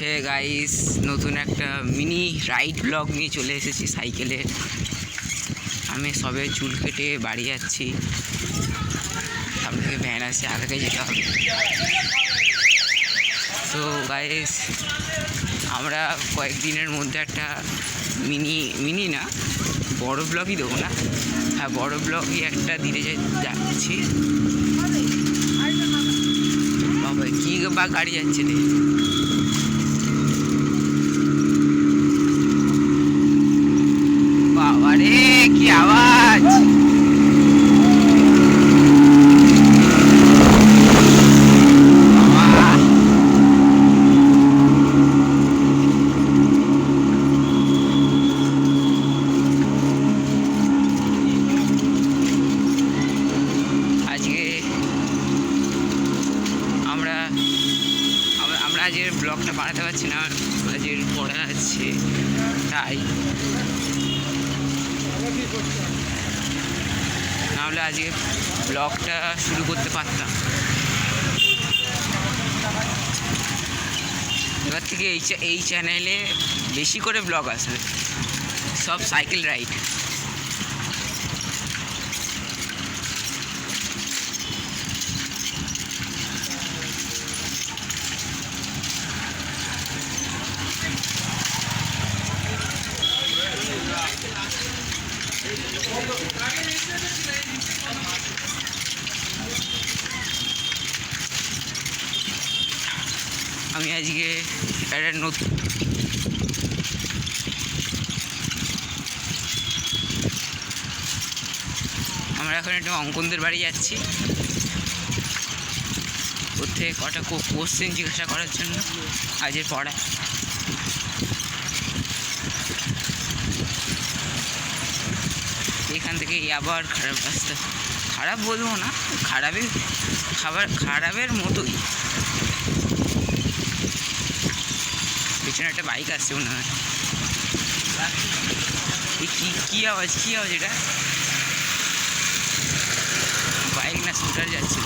Hey guys নতুন একটা mini ride blog নিয়ে চলে এসেছি সাইকেলে আমি সবে চুল কেটে বাড়ি যাচ্ছি। আপনাকে ভ্যান আছে, আগে যেতে হবে। তো গাইস আমরা কয়েকদিনের মধ্যে একটা মিনি মিনি না, বড় ব্লগই দেবো না? হ্যাঁ বড় ব্লগই একটা দিতে যাচ্ছি। বাবা কী বা গাড়ি যাচ্ছে রে? বানাতে পারছি না আজকের পড়া আছে তাই। নাহলে আজকে ব্লগটা শুরু করতে পারতাম। এবার থেকে এই এই চ্যানেলে বেশি করে ব্লগ আসবে, সব সাইকেল রাইড। আমি আজকে একটা নতুন আমরা এখন একটা অঙ্কনদের বাড়ি যাচ্ছি। ওর থেকে কটা কোশ্চেন জিজ্ঞাসা করার জন্য আজের পড়া এখান থেকে আবার খারাপ রাস্তা। খারাপ বলব না খারাপই খাবার খারাপের মতোই। পেছনে একটা বাইক আসছে মনে হয়। কি কি আওয়াজ কি আওয়াজ এটা? বাইক না স্কুটার যাচ্ছিল।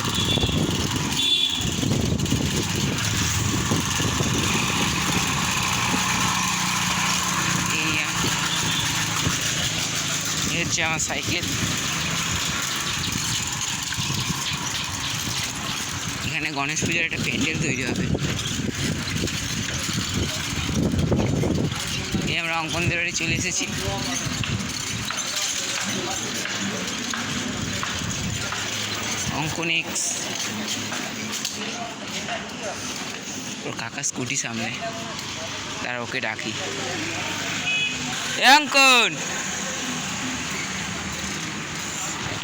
হচ্ছে আমার সাইকেল। এখানে গণেশ পুজোর একটা প্যান্ডেল তৈরি হবে। আমরা অঙ্কনদের বাড়ি চলে এসেছি। অঙ্কনিক্স ওর কাকা স্কুটি সামনে। তারা ওকে ডাকি। অঙ্কন!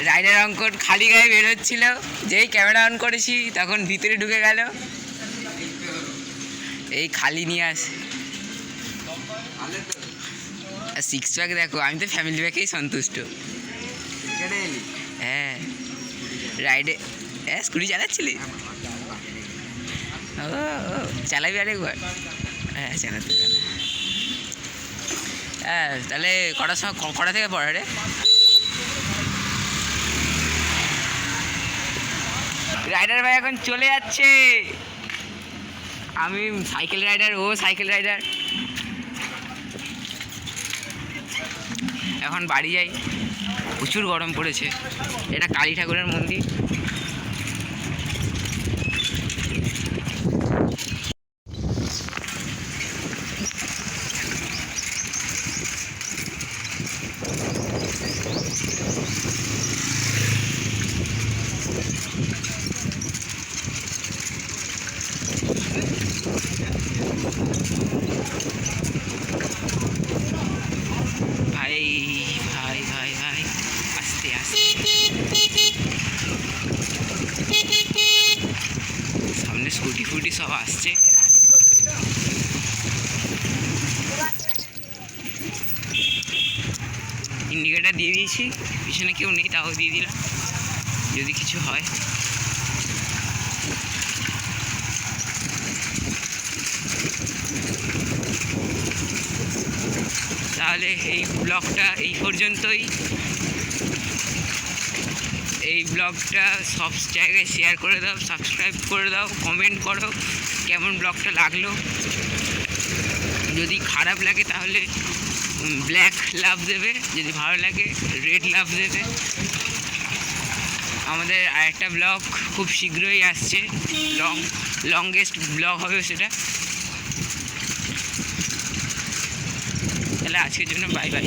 রাইডার অঙ্কন খালি গায়ে বেরোচ্ছিল যেই ক্যামেরা অন করেছি, তখন ভিতরে ঢুকে গেল। এই খালি নিয়ে আসে আর সিক্স প্যাক দেখো, আমি তো ফ্যামিলি প্যাকেই সন্তুষ্ট। হ্যাঁ। রাইডে হ্যাঁ স্কুটি চালাচ্ছিলি? ও চালাবি আরেকবার। হ্যাঁ চালাতে হ্যাঁ তাহলে কটার সময় কটা থেকে পড়া রে? রাইডার ভাই এখন চলে যাচ্ছে। আমি সাইকেল রাইডার ও সাইকেল রাইডার এখন বাড়ি যাই। প্রচুর গরম পড়েছে। এটা কালী ঠাকুরের মন্দির ভাই ভাই ভাই ভাই সামনে স্কুটি ফুটি সব আসছে। ইন্ডিকেটার দিয়ে দিয়েছি। পিছনে কেউ নেই, তাও দিয়ে দিলাম। যদি কিছু হয়। তাহলে এই ব্লগটা এই পর্যন্তই। এই ব্লগটা সব জায়গায় শেয়ার করে দাও সাবস্ক্রাইব করে দাও কমেন্ট করো, কেমন ব্লগটা লাগল। যদি খারাপ লাগে তাহলে ব্ল্যাক লাভ দেবে, যদি ভালো লাগে রেড লাভ দেবে। আমাদের আরেকটা ব্লগ খুব শীঘ্রই আসছে লং লংগেস্ট ব্লগ হবে সেটা। তাহলে আজকের জন্য বাই বাই